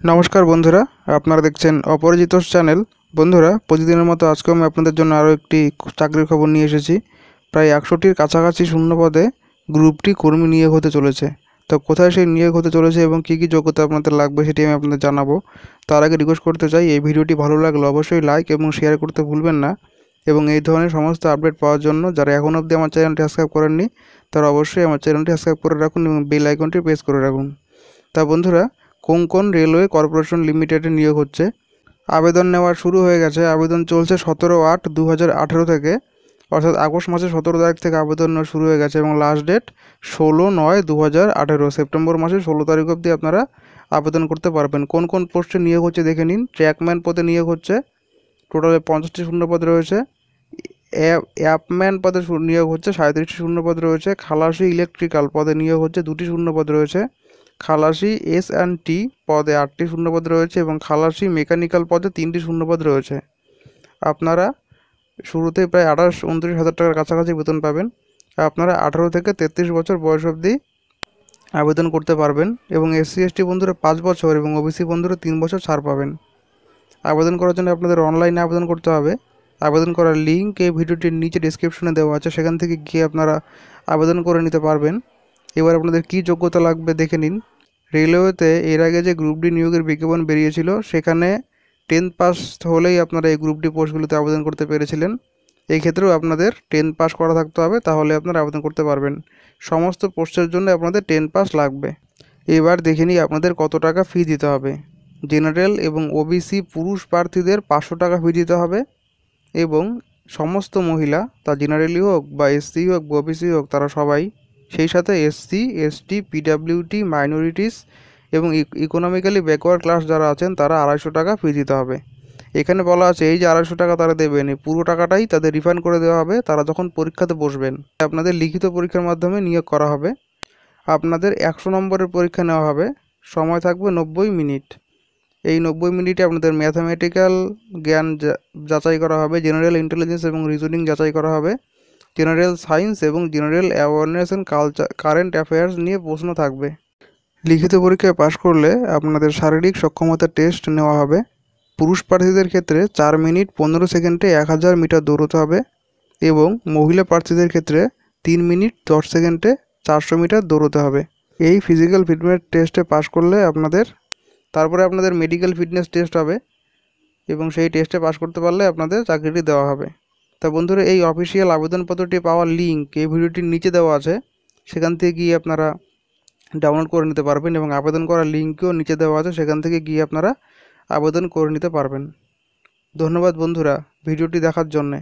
নমস্কার বন্ধুরা, আপনারা দেখছেন অপরাজিত চ্যানেল। বন্ধুরা, প্রতিদিনের মতো আজকে আমি আপনাদের জন্য আরও একটি চাকরির খবর নিয়ে এসেছি। প্রায় একশোটির কাছাকাছি শূন্য পদে গ্রুপটি কর্মী নিয়োগ হতে চলেছে। তো কোথায় সেই নিয়োগ হতে চলেছে এবং কী কী যোগ্যতা আপনাদের লাগবে সেটি আমি আপনাদের জানাব। তার আগে রিকোয়েস্ট করতে চাই, এই ভিডিওটি ভালো লাগলে অবশ্যই লাইক এবং শেয়ার করতে ভুলবেন না এবং এই ধরনের সমস্ত আপডেট পাওয়ার জন্য যারা এখন অবধি আমার চ্যানেলটি সাবস্ক্রাইব করেননি, তারা অবশ্যই আমার চ্যানেলটি সাবস্ক্রাইব করে রাখুন এবং বেল আইকনটি প্রেস করে রাখুন। তা বন্ধুরা কোঙ্কন রেলওয়ে কর্পোরেশন লিমিটেডে নিয়োগ হচ্ছে। আবেদন নেওয়া শুরু হয়ে গেছে। আবেদন চলছে সতেরো আট দু থেকে, অর্থাৎ আগস্ট মাসের সতেরো তারিখ থেকে আবেদন নেওয়া শুরু হয়ে গেছে এবং লাস্ট ডেট ষোলো নয় দু হাজার সেপ্টেম্বর মাসের ষোলো তারিখ অবধি আপনারা আবেদন করতে পারবেন। কোন কোন পোস্টে নিয়োগ হচ্ছে দেখে নিন। ট্র্যাকম্যান পদে নিয়োগ হচ্ছে। টোটালে পঞ্চাশটি শূন্যপদ রয়েছে। অ্যাপম্যান পদে নিয়োগ হচ্ছে। সাঁত্রিশটি শূন্যপদ রয়েছে। খালাসি ইলেকট্রিক্যাল পদে নিয়োগ হচ্ছে। দুটি শূন্যপদ রয়েছে। খালাসি এস অ্যান্ড টি পদে আটটি শূন্যপদ রয়েছে এবং খালাসি মেকানিক্যাল পদে তিনটি শূন্যপদ রয়েছে। আপনারা শুরুতে প্রায় আঠাশ, উনত্রিশ হাজার টাকার কাছাকাছি বেতন পাবেন। আপনারা আঠারো থেকে তেত্রিশ বছর বয়স অবধি আবেদন করতে পারবেন এবং এসসি এসটি বন্ধুরা পাঁচ বছর এবং ওবিসি বন্ধুরা তিন বছর ছাড় পাবেন। আবেদন করার জন্য আপনাদের অনলাইনে আবেদন করতে হবে। আবেদন করার লিঙ্ক এই ভিডিওটির নিচে ডিসক্রিপশনে দেওয়া আছে। সেখান থেকে গিয়ে আপনারা আবেদন করে নিতে পারবেন। এবার আপনাদের কী যোগ্যতা লাগবে দেখে নিন। রেলওয়েতে এর আগে যে গ্রুপ ডি নিয়োগের বিজ্ঞাপন বেরিয়েছিল, সেখানে টেন্থ পাস হলেই আপনারা এই গ্রুপ ডি পোস্টগুলোতে আবেদন করতে পেরেছিলেন। এই ক্ষেত্রেও আপনাদের টেন পাস করা থাকতে হবে, তাহলে আপনারা আবেদন করতে পারবেন। সমস্ত পোস্টের জন্য আপনাদের টেন পাস লাগবে। এবার দেখে নিই আপনাদের কত টাকা ফি দিতে হবে। জেনারেল এবং ওবিসি পুরুষ প্রার্থীদের পাঁচশো টাকা ফি দিতে হবে এবং সমস্ত মহিলা, তা জেনারেলি হোক বা এসসি হোক বা ওবিসি হোক, তারা সবাই সেই সাথে এসসি এসটি পিডাব্লিউটি মাইনরিটিস এবং ইকোনমিক্যালি ব্যাকওয়ার্ড ক্লাস যারা আছেন, তারা আড়াইশো টাকা ফি দিতে হবে। এখানে বলা আছে, এই যে আড়াইশো টাকা তারা দেবেন, এই পুরো টাকাটাই তাদের রিফান্ড করে দেওয়া হবে, তারা যখন পরীক্ষাতে বসবেন, আপনাদের লিখিত পরীক্ষার মাধ্যমে নিয়োগ করা হবে। আপনাদের একশো নম্বরের পরীক্ষা নেওয়া হবে, সময় থাকবে নব্বই মিনিট। এই নব্বই মিনিটে আপনাদের ম্যাথামেটিক্যাল জ্ঞান যাচাই করা হবে জেনারেল ইন্টেলিজেন্স এবং রিজনিং যাচাই করা হবে। জেনারেল সায়েন্স এবং general awareness and culture, current affairs নিয়ে প্রশ্ন থাকবে। লিখিত পরীক্ষায় পাশ করলে আপনাদের শারীরিক সক্ষমতা টেস্ট নেওয়া হবে। পুরুষ প্রার্থীদের ক্ষেত্রে চার মিনিট পনেরো সেকেন্ডে এক হাজার মিটার দৌড়তে হবে এবং মহিলা প্রার্থীদের ক্ষেত্রে তিন মিনিট দশ সেকেন্ডে চারশো মিটার দৌড়তে হবে। এই ফিজিক্যাল ফিটনেস টেস্টে পাশ করলে আপনাদের, তারপরে আপনাদের মেডিকেল ফিটনেস টেস্ট হবে এবং সেই টেস্টে পাশ করতে পারলে আপনাদের চাকরিটি দেওয়া হবে। তা বন্ধুরা, এই অফিসিয়াল আবেদনপত্রটি পাওয়ার লিঙ্ক এই ভিডিওটির নিচে দেওয়া আছে। সেখান থেকে গিয়ে আপনারা ডাউনলোড করে নিতে পারবেন এবং আবেদন করার লিঙ্কও নিচে দেওয়া আছে। সেখান থেকে গিয়ে আপনারা আবেদন করে নিতে পারবেন। ধন্যবাদ বন্ধুরা, ভিডিওটি দেখার জন্যে।